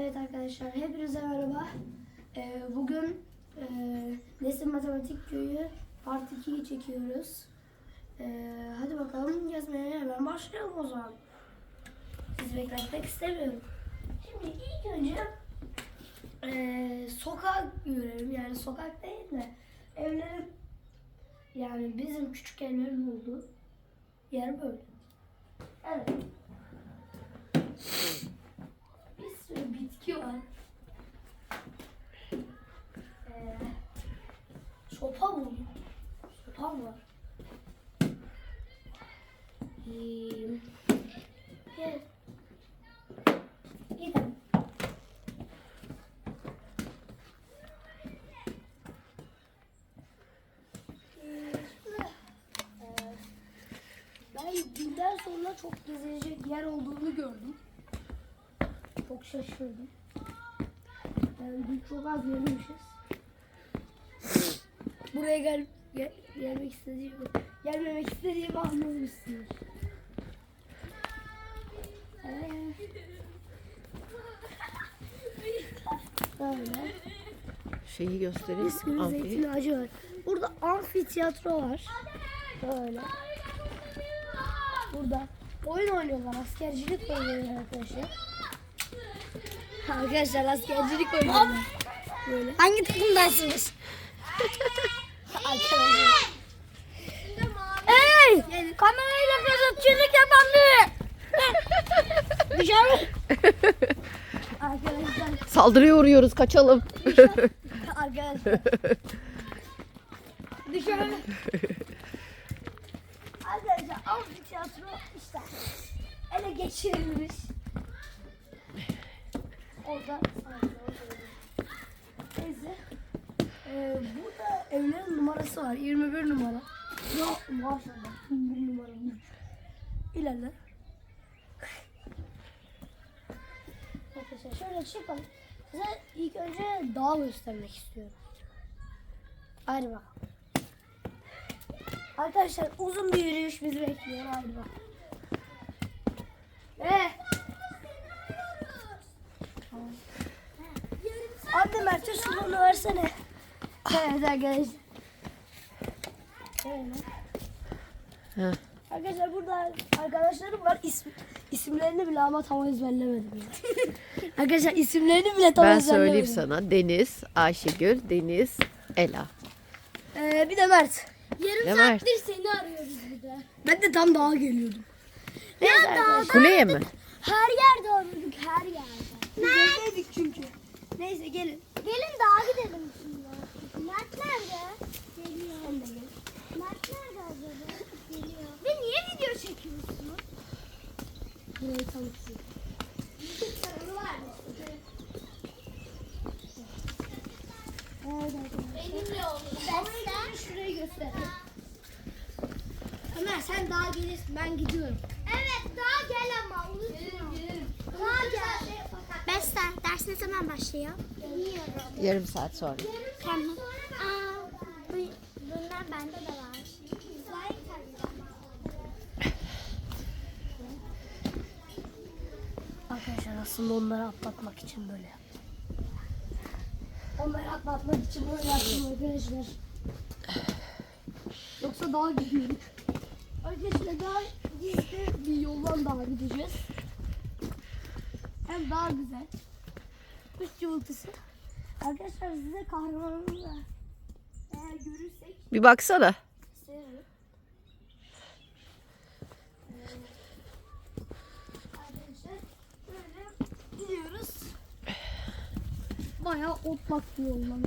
Evet arkadaşlar hepinize merhaba. Ee, bugün e, Nesin Matematik Köyü Part 2'yi çekiyoruz. Ee, hadi bakalım yazmaya hemen başlayalım o zaman. Sizi bekletmek istemiyorum. Şimdi ilk önce e, sokak görelim. Yani sokak değil de evlerin yani bizim küçük evlerin olduğu yer böyle. Evet. Bir sürü bitki var. Ee, sopa mı? Sopa mı var? Şimdi, ee, ben günden sonra çok gezilecek yer olduğunu gördüm. Çok şaşırdım. Yani çok az gelmişiz. Buraya gel, gel gelmek istediğimi, gelmemek istediğimi anlamışsınız. Böyle. Şeyi göstereyim. Sürü Amfi. zeytin ağacı var. Burada amfiteyatro var. Böyle. Burada oyun oynuyorlar. Askercilik oynuyorlar arkadaşlar. Arkadaşlar askercilik oynuyorlar. Böyle. Hangi takımdansınız? Arkadaşlar. Hey! Kamerayla gazetecilik yapan biri. Dışarı. Arkadaşlar. Saldırıya uğruyoruz kaçalım. Arkadaşlar. Dışarı. Arkadaşlar amfiteyatro işte ele geçirilmiş. Orada Neyse. Ee, burada evlerin numarası var. 21 numara. Ya maşallah. 21 numara. İlerle. Arkadaşlar şöyle çıkalım. Size ilk önce dağ göstermek istiyorum. Hadi bakalım. Arkadaşlar uzun bir yürüyüş bizi bekliyor. Hadi bakalım. Ee? Anne Mert'e şunu versene. Evet arkadaşlar. Şöyle. Heh. Arkadaşlar burada arkadaşlarım var. İsim, isimlerini bile ama tam ezberlemedim. ya. arkadaşlar isimlerini bile tam Ben ezberlemedim. söyleyeyim sana. Deniz, Ayşegül, Deniz, Ela. Ee, bir de Mert. Yarım Ne saattir seni arıyoruz bir de. Ben de tam dağa geliyordum. Neyse arkadaşlar. Kuleye mi? Her yerde arıyorduk her yerde. Neredeydik çünkü. Neyse gelin. Gelin daha gidelim şimdi. Mert nerede? Geliyor. Sen de gel. Mert nerede acaba? Geliyor. Ve niye video çekiyorsun? Burayı tanıtayım. Benimle oldu. Ben Şurayı göster. Ömer sen daha gelirsin ben gidiyorum. Evet daha gel ama unutma. Daha gel. Beste ders ne zaman başlıyor? Bilmiyorum. Yarım saat sonra. Tamam. Aa, bu, bunlar bende de var. Arkadaşlar aslında onları atlatmak için böyle yaptım. Onları atlatmak için böyle yaptım arkadaşlar. Yoksa daha gidiyorduk. Arkadaşlar daha gizli bir yoldan daha gideceğiz. Hem daha güzel. Kuş cıvıltısı. Arkadaşlar size kahramanımı da eğer görürsek Bir baksana. Seviyorum. Arkadaşlar böyle gidiyoruz. Bayağı otlak bir yoldan.